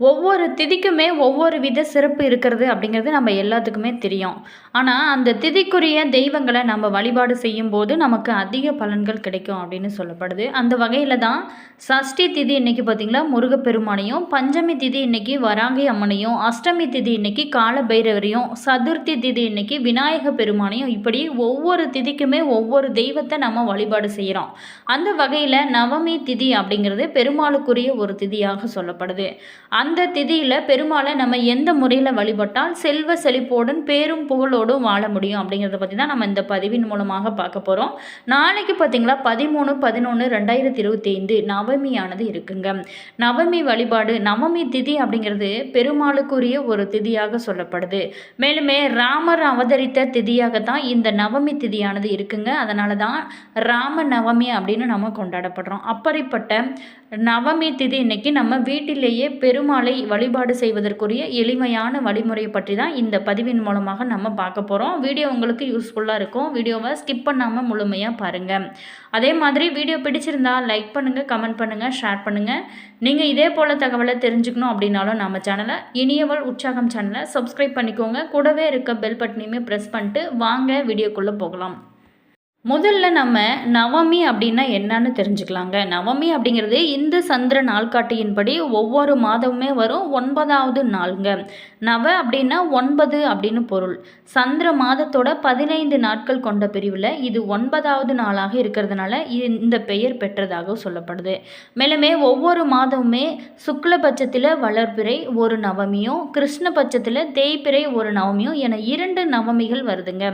ஒவ்வொரு திதிக்குமே ஒவ்வொரு வித சிறப்பு இருக்கிறது அப்படிங்கிறது நம்ம எல்லாத்துக்குமே தெரியும். ஆனால் அந்த திதிக்குரிய தெய்வங்களை நம்ம வழிபாடு செய்யும்போது நமக்கு அதிக பலன்கள் கிடைக்கும் அப்படின்னு சொல்லப்படுது. அந்த வகையில் தான் சஷ்டி திதி இன்னைக்கு பார்த்திங்களா முருகப்பெருமானையும் பஞ்சமி திதி இன்னைக்கு வராங்கி அம்மனையும் அஷ்டமி திதி இன்னைக்கு கால பைரவரையும் சதுர்த்தி திதி இன்னைக்கு விநாயக பெருமானையும் இப்படி ஒவ்வொரு திதிக்குமே ஒவ்வொரு தெய்வத்தை நம்ம வழிபாடு செய்கிறோம் அந்த வகையில் நவமி திதி அப்படிங்கிறது பெருமாளுக்குரிய ஒரு திதியாக சொல்லப்படுது. அந்த திதியில் பெருமாளை நம்ம எந்த முறையில் வழிபட்டால் செல்வ செழிப்போடும் பேரும் புகழோடும் வாழ முடியும் அப்படிங்கிறத பற்றி தான் நம்ம இந்த பதிவின் மூலமாக பார்க்க போகிறோம் நாளைக்கு பார்த்திங்களா பதிமூணு பதினொன்று ரெண்டாயிரத்தி இருபத்தி ஐந்து நவமியானது இருக்குங்க. நவமி வழிபாடு நவமி திதி அப்படிங்கிறது பெருமாளுக்குரிய ஒரு திதியாக சொல்லப்படுது. மேலுமே ராமர் அவதரித்த திதியாகத்தான் இந்த நவமி திதியானது இருக்குங்க. அதனால தான் ராம நவமி அப்படின்னு நம்ம கொண்டாடப்படுறோம். அப்படிப்பட்ட நவமி திதி இன்னைக்கு நம்ம வீட்டிலேயே பெருமாள் வழிபாடு செய்வதற்குரிய எளிமையான வழிமுறை பற்றி தான் இந்த பதிவின் மூலமாக நம்ம பார்க்க போகிறோம் வீடியோ உங்களுக்கு யூஸ்ஃபுல்லாக இருக்கும். வீடியோவை ஸ்கிப் பண்ணாமல் முழுமையாக பாருங்கள் அதே மாதிரி வீடியோ பிடிச்சிருந்தா லைக் பண்ணுங்கள் கமெண்ட் பண்ணுங்கள் ஷேர் பண்ணுங்கள் நீங்கள் இதே போல் தகவலை தெரிஞ்சுக்கணும் அப்படின்னாலும் நம்ம சேனலை இனியவள் உற்சாகம் சேனலை சப்ஸ்கிரைப் பண்ணிக்கோங்க. கூடவே இருக்க பெல் பட்டனையுமே ப்ரெஸ் பண்ணிட்டு வாங்க வீடியோக்குள்ளே போகலாம். முதல்ல நம்ம நவமி அப்படின்னா என்னன்னு தெரிஞ்சுக்கலாங்க. நவமி அப்படிங்கிறது இந்து சந்திர நாள்காட்டியின்படி ஒவ்வொரு மாதமுமே வரும் ஒன்பதாவது நாளுங்க. நவ அப்படின்னா ஒன்பது அப்படின்னு பொருள். சந்திர மாதத்தோட பதினைந்து நாட்கள் கொண்ட பிரிவில் இது ஒன்பதாவது நாளாக இருக்கிறதுனால இந்த பெயர் பெற்றதாக சொல்லப்படுது. மேலுமே ஒவ்வொரு மாதமுமே சுக்லபட்சத்தில் வளர்பிறை ஒரு நவமியும் கிருஷ்ணபட்சத்தில் தேய்பிறை ஒரு நவமியும் என இரண்டு நவமிகள் வருதுங்க.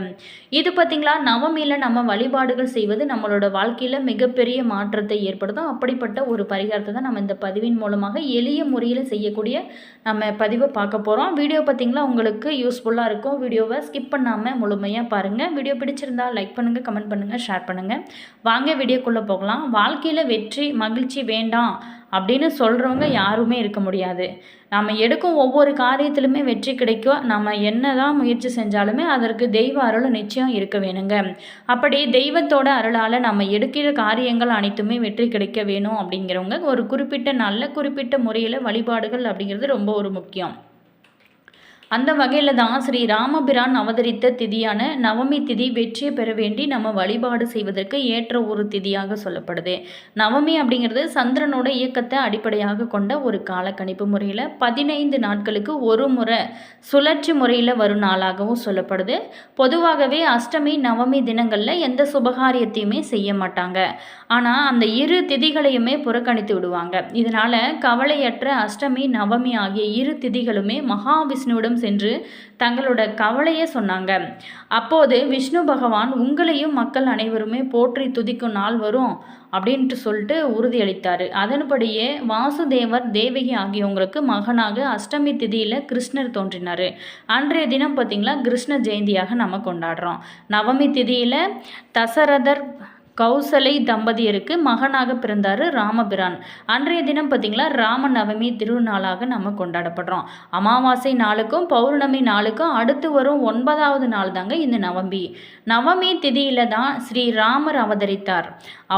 இது பார்த்திங்களா நவமியில் நம்ம வழிபாடுகள் செய்வது நம்மளோட வாழ்க்கையில் மிகப்பெரிய மாற்றத்தை ஏற்படுத்தும். அப்படிப்பட்ட ஒரு பரிகாரத்தை தான் நம்ம இந்த பதிவின் மூலமாக எளிய முறையில் செய்யக்கூடிய நம்ம பதிவை பார்க்க போகிறோம் வீடியோ பார்த்திங்களா? உங்களுக்கு யூஸ்ஃபுல்லாக இருக்கும். வீடியோவை ஸ்கிப் பண்ணாமல் முழுமையாக பாருங்கள் வீடியோ பிடிச்சிருந்தா லைக் பண்ணுங்கள் கமெண்ட் பண்ணுங்கள் ஷேர் பண்ணுங்கள் வாங்க வீடியோக்குள்ளே போகலாம். வாழ்க்கையில் வெற்றி மகிழ்ச்சி வேண்டாம் அப்படின்னு சொல்கிறவங்க யாருமே இருக்க முடியாது. நம்ம எடுக்கும் ஒவ்வொரு காரியத்திலுமே வெற்றி கிடைக்கும். நம்ம என்ன தான் முயற்சி செஞ்சாலுமே அதற்கு தெய்வ அருள் நிச்சயம் இருக்க வேணுங்க. அப்படி தெய்வத்தோட அருளால் நம்ம எடுக்கிற காரியங்கள் அனைத்துமே வெற்றி கிடைக்க வேணும் அப்படிங்கிறவங்க ஒரு குறிப்பிட்ட நல்ல குறிப்பிட்ட முறையில் வழிபாடுகள் அப்படிங்கிறது ரொம்ப ஒரு முக்கியம். அந்த வகையில் தான் ஸ்ரீ ராமபிரான் அவதரித்த திதியான நவமி திதி வெற்றியை பெற வேண்டி நம்ம வழிபாடு செய்வதற்கு ஏற்ற ஒரு திதியாக சொல்லப்படுது. நவமி அப்படிங்கிறது சந்திரனோட இயக்கத்தை அடிப்படையாக கொண்ட ஒரு கால கணிப்பு முறையில் பதினைந்து நாட்களுக்கு ஒரு முறை சுழற்சி முறையில் வரும் நாளாகவும் சொல்லப்படுது. பொதுவாகவே அஷ்டமி நவமி தினங்களில் எந்த சுபகாரியத்தையுமே செய்ய மாட்டாங்க. ஆனால் அந்த இரு திதிகளையுமே புறக்கணித்து விடுவாங்க. இதனால் கவலையற்ற அஷ்டமி நவமி ஆகிய இரு திதிகளுமே மகாவிஷ்ணுவிடம் சென்று தங்களோட கவலையை சொன்னாங்க. அப்போது விஷ்ணு பகவான் உங்களையும் மக்கள் அனைவருமே போற்றி துதிக்கும் நாள் வரும் அப்படின்ட்டு சொல்லிட்டு உறுதியளித்தார். அதன்படியே வாசுதேவர் தேவகி ஆகியவங்களுக்கு மகனாக அஷ்டமி திதியில் கிருஷ்ணர் தோன்றினார். அன்றைய தினம் பார்த்திங்களா கிருஷ்ண ஜெயந்தியாக நம்ம கொண்டாடுறோம். நவமி திதியில் தசரதர் கௌசலை தம்பதியருக்கு மகனாக பிறந்தார் ராமபிரான். அன்றைய தினம் பார்த்திங்களா ராம நவமி திருநாளாக நம்ம கொண்டாடப்படுறோம். அமாவாசை நாளுக்கும் பௌர்ணமி நாளுக்கும் அடுத்து வரும் ஒன்பதாவது நாள் தாங்க இந்த நவமி. நவமி திதியில தான் ஸ்ரீ ராமர் அவதரித்தார்.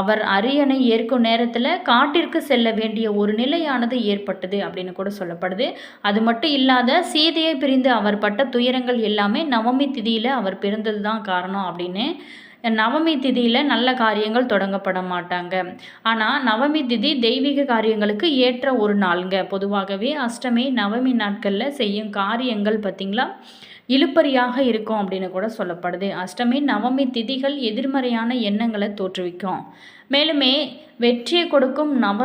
அவர் அரியணை ஏற்கும் நேரத்தில் காட்டிற்கு செல்ல வேண்டிய ஒரு நிலையானது ஏற்பட்டது அப்படின்னு கூட சொல்லப்படுது. அது மட்டும் இல்லாத சீதையை பிரிந்து அவர் பட்ட துயரங்கள் எல்லாமே நவமி திதியில் அவர் பிறந்தது தான் காரணம் அப்படின்னு நவமி திதியில் நல்ல காரியங்கள் தொடங்கப்பட மாட்டாங்க. ஆனால் நவமி திதி தெய்வீக காரியங்களுக்கு ஏற்ற ஒரு நாளுங்க. பொதுவாகவே அஷ்டமி நவமி நாட்களில் செய்யும் காரியங்கள் பார்த்திங்களா இழுப்பறியாக இருக்கும் அப்படின்னு கூட சொல்லப்படுது. அஷ்டமி நவமி திதிகள் எதிர்மறையான எண்ணங்களை தோற்றுவிக்கும். மேலுமே வெற்றியை கொடுக்கும் நவ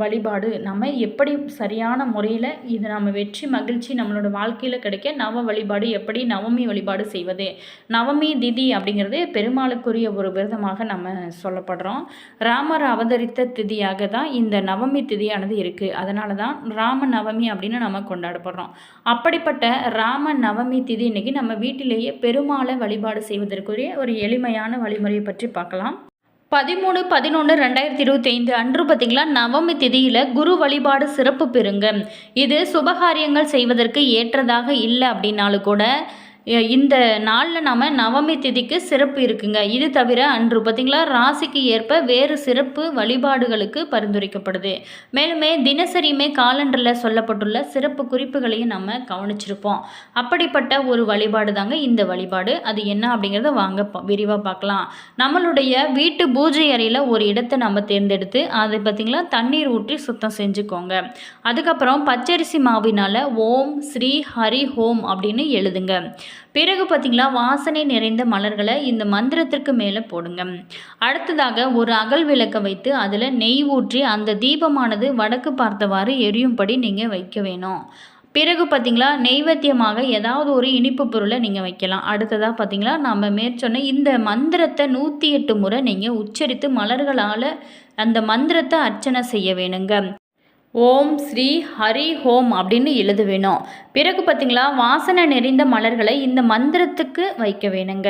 வழிபாடு நம்ம எப்படி சரியான முறையில் இது நம்ம வெற்றி மகிழ்ச்சி நம்மளோட வாழ்க்கையில் கிடைக்க நவ வழிபாடு எப்படி நவமி வழிபாடு செய்வது நவமி திதி அப்படிங்கிறது பெருமாளுக்குரிய ஒரு விரதமாக நம்ம சொல்லப்படுறோம். ராமர் அவதரித்த திதியாக தான் இந்த நவமி திதியானது இருக்குது அதனால தான் ராம நவமி அப்படின்னு நம்ம கொண்டாடப்படுறோம். அப்படிப்பட்ட ராம நவமி திதி இன்னைக்கு நம்ம வீட்டிலேயே பெருமாளை வழிபாடு செய்வதற்குரிய ஒரு எளிமையான வழிமுறையை பற்றி பார்க்கலாம். பதிமூணு பதினொன்று ரெண்டாயிரத்தி இருபத்தி ஐந்து அன்று பார்த்திங்களா நவமி திதியில் குரு வழிபாடு சிறப்பு பெறுங்க. இது சுபகாரியங்கள் செய்வதற்கு ஏற்றதாக இல்லை அப்படின்னாலும் கூட இந்த நாளில் நாம் நவமி திதிக்கு சிறப்பு இருக்குங்க. இது தவிர அன்று பார்த்திங்களா ராசிக்கு ஏற்ப வேறு சிறப்பு வழிபாடுகளுக்கு பரிந்துரைக்கப்படுது. மேலுமே தினசரியுமே காலண்டரில் சொல்லப்பட்டுள்ள சிறப்பு குறிப்புகளையும் நம்ம கவனிச்சிருப்போம். அப்படிப்பட்ட ஒரு வழிபாடு தாங்க இந்த வழிபாடு. அது என்ன அப்படிங்கிறத வாங்க விரிவாக பார்க்கலாம் நம்மளுடைய வீட்டு பூஜை அறையில் ஒரு இடத்தை நம்ம தேர்ந்தெடுத்து அதை பார்த்திங்களா தண்ணீர் ஊற்றி சுத்தம் செஞ்சுக்கோங்க. அதுக்கப்புறம் பச்சரிசி மாவினால் ஓம் ஸ்ரீ ஹரி ஹோம் அப்படின்னு எழுதுங்க. பிறகு பார்த்திங்களா வாசனை நிறைந்த மலர்களை இந்த மந்திரத்திற்கு மேலே போடுங்க. அடுத்ததாக ஒரு அகல் விளக்கை வைத்து அதில் நெய் ஊற்றி அந்த தீபமானது வடக்கு பார்த்தவாறு எரியும்படி நீங்கள் வைக்க வேணும். பிறகு பார்த்தீங்களா நெய்வேத்தியமாக ஏதாவது ஒரு இனிப்பு பொருளை நீங்கள் வைக்கலாம். அடுத்ததாக பார்த்திங்களா நம்ம மேற்சொன்ன இந்த மந்திரத்தை நூற்றி எட்டு முறை நீங்கள் உச்சரித்து மலர்களால் அந்த மந்திரத்தை அர்ச்சனை செய்ய வேணுங்க. ஓம் ஸ்ரீ ஹரி ஹோம் அப்படின்னு எழுத வேணும் பிறகு பார்த்திங்களா வாசனை நிறைந்த மலர்களை இந்த மந்திரத்துக்கு வைக்க வேணுங்க.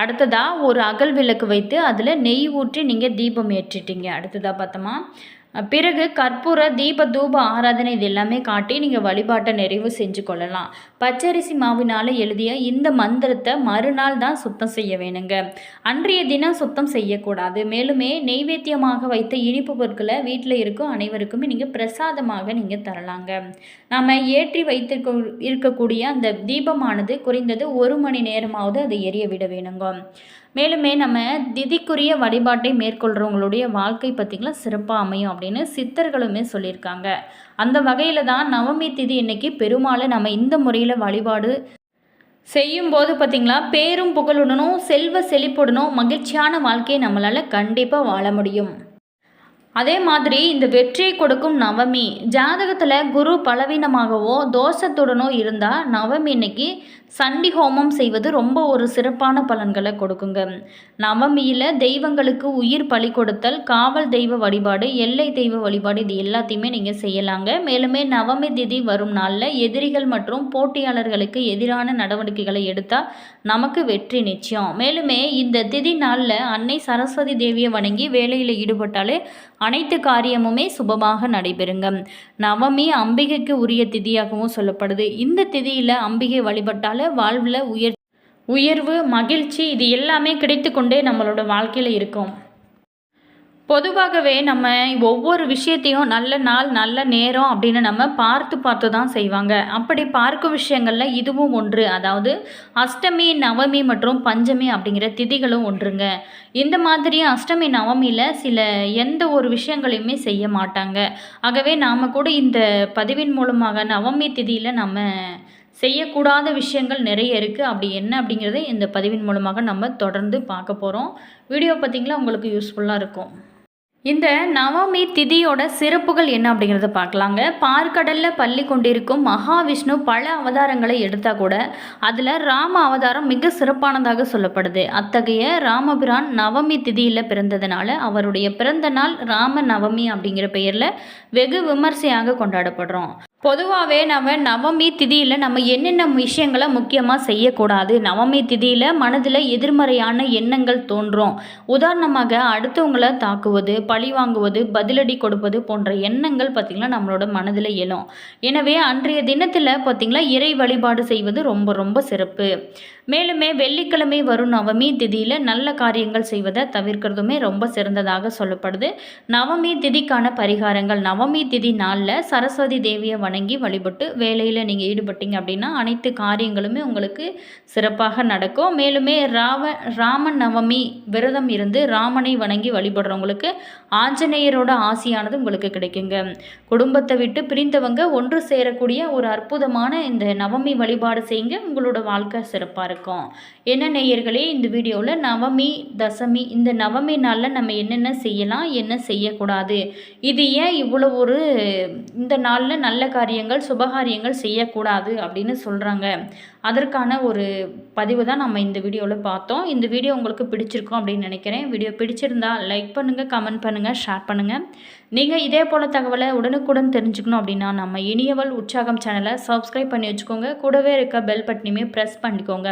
அடுத்ததாக ஒரு அகல் விளக்கு வைத்து அதில் நெய் ஊற்றி நீங்கள் தீபம் ஏற்றிட்டீங்க. அடுத்ததாக பார்த்தோமா பிறகு கற்பூர தீப தூப ஆராதனை இது எல்லாமே காட்டி நீங்கள் வழிபாட்டை நிறைவு செஞ்சு கொள்ளலாம். பச்சரிசி மாவினால் எழுதிய இந்த மந்திரத்தை மறுநாள் தான் சுத்தம் செய்ய வேணுங்க. அன்றைய தினம் சுத்தம் செய்யக்கூடாது. மேலுமே நெய்வேத்தியமாக வைத்த இனிப்பு பொருட்களை வீட்டில் இருக்கும் அனைவருக்குமே நீங்கள் பிரசாதமாக நீங்கள் தரலாங்க. நாம் ஏற்றி வைத்திருக்க இருக்கக்கூடிய அந்த தீபமானது குறைந்தது ஒரு மணி நேரமாவது அதை எரிய விட வேணுங்க. மேலுமே நம்ம திதிக்குரிய வழிபாட்டை மேற்கொள்கிறவங்களுடைய வாழ்க்கை பார்த்திங்களா சிறப்பாக அமையும் அப்படின்னு சித்தர்களுமே சொல்லியிருக்காங்க. அந்த வகையில் தான் நவமி திதி இன்னைக்கு பெருமாளை நம்ம இந்த முறையில் வழிபாடு செய்யும்போது பார்த்திங்களா பேரும் புகழுடனும் செல்வ செழிப்புடனும் மகிழ்ச்சியான வாழ்க்கையை நம்மளால் கண்டிப்பாக வாழ முடியும். அதே மாதிரி இந்த வெற்றியை கொடுக்கும் நவமி ஜாதகத்தில் குரு பலவீனமாகவோ தோஷத்துடனோ இருந்தால் நவமி இன்னைக்கு சண்டி ஹோமம் செய்வது ரொம்ப ஒரு சிறப்பான பலன்களை கொடுக்குங்க. நவமியில் தெய்வங்களுக்கு உயிர் பலி கொடுத்தல் காவல் தெய்வ வழிபாடு எல்லை தெய்வ வழிபாடு இது எல்லாத்தையுமே நீங்கள் செய்யலாங்க. மேலுமே நவமி திதி வரும் நாளில் எதிரிகள் மற்றும் போட்டியாளர்களுக்கு எதிரான நடவடிக்கைகளை எடுத்தால் நமக்கு வெற்றி நிச்சயம். மேலுமே இந்த திதி நாளில் அன்னை சரஸ்வதி தேவியை வணங்கி வேலையில் ஈடுபட்டாலே அனைத்து காரியமுமே சுபமாக நடைபெறுங்க. நவமி அம்பிகைக்கு உரிய திதியாகவும் சொல்லப்படுது. இந்த திதியில் அம்பிகை வழிபட்டால வாழ்வில் உயர் உயர்வு மகிழ்ச்சி இது எல்லாமே கிடைத்து கொண்டே நம்மளோட வாழ்க்கையில் இருக்கும். பொதுவாகவே நம்ம ஒவ்வொரு விஷயத்தையும் நல்ல நாள் நல்ல நேரம் அப்படின்னு நம்ம பார்த்து பார்த்து தான் செய்வாங்க. அப்படி பார்க்கும் விஷயங்களில் இதுவும் ஒன்று. அதாவது அஷ்டமி நவமி மற்றும் பஞ்சமி அப்படிங்கிற திதிகளும் ஒன்றுங்க. இந்த மாதிரி அஷ்டமி நவமியில் சில எந்த ஒரு விஷயங்களையுமே செய்ய மாட்டாங்க. ஆகவே நாம் கூட இந்த பதிவின் மூலமாக நவமி திதியில் நம்ம செய்யக்கூடாத விஷயங்கள் நிறைய இருக்குது அப்படி என்ன அப்படிங்கிறத இந்த பதிவின் மூலமாக நம்ம தொடர்ந்து பார்க்க போகிறோம் வீடியோ பார்த்திங்களா? உங்களுக்கு யூஸ்ஃபுல்லாக இருக்கும். இந்த நவமி திதியோட சிறப்புகள் என்ன அப்படிங்கிறத பார்க்கலாங்க. பார்க்கடலில் பள்ளி கொண்டிருக்கும் மகாவிஷ்ணு பல அவதாரங்களை எடுத்தால் கூட அதில் ராம அவதாரம் மிக சிறப்பானதாக சொல்லப்படுது. அத்தகைய ராமபிரான் நவமி திதியில் பிறந்ததுனால அவருடைய பிறந்த நாள் ராம நவமி அப்படிங்கிற பெயரில் வெகு விமர்சையாக கொண்டாடப்படுறோம். பொதுவாகவே நம்ம நவமி திதியில் நம்ம என்னென்ன விஷயங்களை முக்கியமாக செய்யக்கூடாது? நவமி திதியில் மனதில் எதிர்மறையான எண்ணங்கள் தோன்றும். உதாரணமாக அடுத்தவங்களை தாக்குவது பழி வாங்குவது பதிலடி கொடுப்பது போன்ற எண்ணங்கள் பார்த்திங்கன்னா நம்மளோட மனதில் எழும். எனவே அன்றைய தினத்தில் பார்த்திங்களா இறை வழிபாடு செய்வது ரொம்ப ரொம்ப சிறப்பு. மேலுமே வெள்ளிக்கிழமை வரும் நவமி திதியில் நல்ல காரியங்கள் செய்வதை தவிர்க்கிறதுமே ரொம்ப சிறந்ததாக சொல்லப்படுது. நவமி திதிக்கான பரிகாரங்கள் நவமி திதி நாளில் சரஸ்வதி தேவியை வணங்கி வழிபட்டு வேலையில் நீங்கள் ஈடுபட்டீங்க அப்படின்னா அனைத்து காரியங்களுமே உங்களுக்கு சிறப்பாக நடக்கும். மேலுமே ராவ ராமன் நவமி விரதம் இருந்து ராமனை வணங்கி வழிபடுறவங்களுக்கு ஆஞ்சநேயரோட ஆசியானது உங்களுக்கு கிடைக்குங்க. குடும்பத்தை விட்டு பிரிந்தவங்க ஒன்று சேரக்கூடிய ஒரு அற்புதமான இந்த நவமி வழிபாடு செய்யுங்க. உங்களோட வாழ்க்கை சிறப்பாக இருக்கும். என்ன நேயர்களே இந்த வீடியோவில் நவமி தசமி இந்த நவமி நாளில் நம்ம என்னென்ன செய்யலாம் என்ன செய்யக்கூடாது இது ஏன் இவ்வளோ ஒரு இந்த நாளில் நல்ல காரியங்கள் சுபகாரியங்கள் செய்யக்கூடாது அப்படின்னு சொல்கிறாங்க அதற்கான ஒரு பதிவு தான் நம்ம இந்த வீடியோவில் பார்த்தோம். இந்த வீடியோ உங்களுக்கு பிடிச்சிருக்கும் அப்படின்னு நினைக்கிறேன். வீடியோ பிடிச்சிருந்தா லைக் பண்ணுங்கள் கமெண்ட் பண்ணுங்கள் ஷேர் பண்ணுங்கள் நீங்கள் இதே போல் தகவலை உடனுக்குடன் தெரிஞ்சுக்கணும் அப்படின்னா நம்ம இனியவள் உற்சாகம் சேனலை சப்ஸ்கிரைப் பண்ணி வச்சுக்கோங்க. கூடவே இருக்க பெல் பட்டனையுமே ப்ரெஸ் பண்ணிக்கோங்க.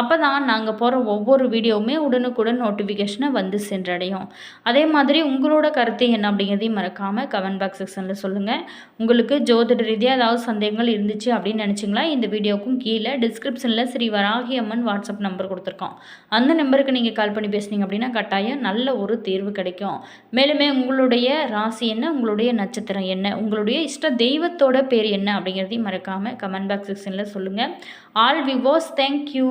அப்போ தான் நாங்கள் போகிற ஒவ்வொரு வீடியோவுமே உடனுக்குடன் நோட்டிஃபிகேஷனை வந்து சென்றடையும். அதே மாதிரி உங்களோட கருத்து என்ன அப்படிங்கிறதையும் மறக்காமல் கமெண்ட் பாக்ஸ் செக்ஷனில் சொல்லுங்கள் உங்களுக்கு ஜோதிட ரீதியாக ஏதாவது சந்தேகங்கள் இருந்துச்சு அப்படின்னு நினச்சிங்களா? இந்த வீடியோக்கும் கீழே டிஸ்கிரிப்ஷனில் ஸ்ரீ வராகி அம்மன் வாட்ஸ்அப் நம்பர் கொடுத்துருக்கோம் அந்த நம்பருக்கு நீங்கள் கால் பண்ணி பேசுனீங்க அப்படின்னா கட்டாயம் நல்ல ஒரு தேர்வு கிடைக்கும். மேலுமே உங்களுடைய ராசி என்ன உங்களுடைய நட்சத்திரம் என்ன உங்களுடைய இஷ்ட தெய்வத்தோட பேர் என்ன அப்படிங்கிறதையும் மறக்காமல் கமெண்ட் பாக்ஸ் செக்ஷனில் சொல்லுங்கள் ஆல் விவோஸ் தேங்க்யூ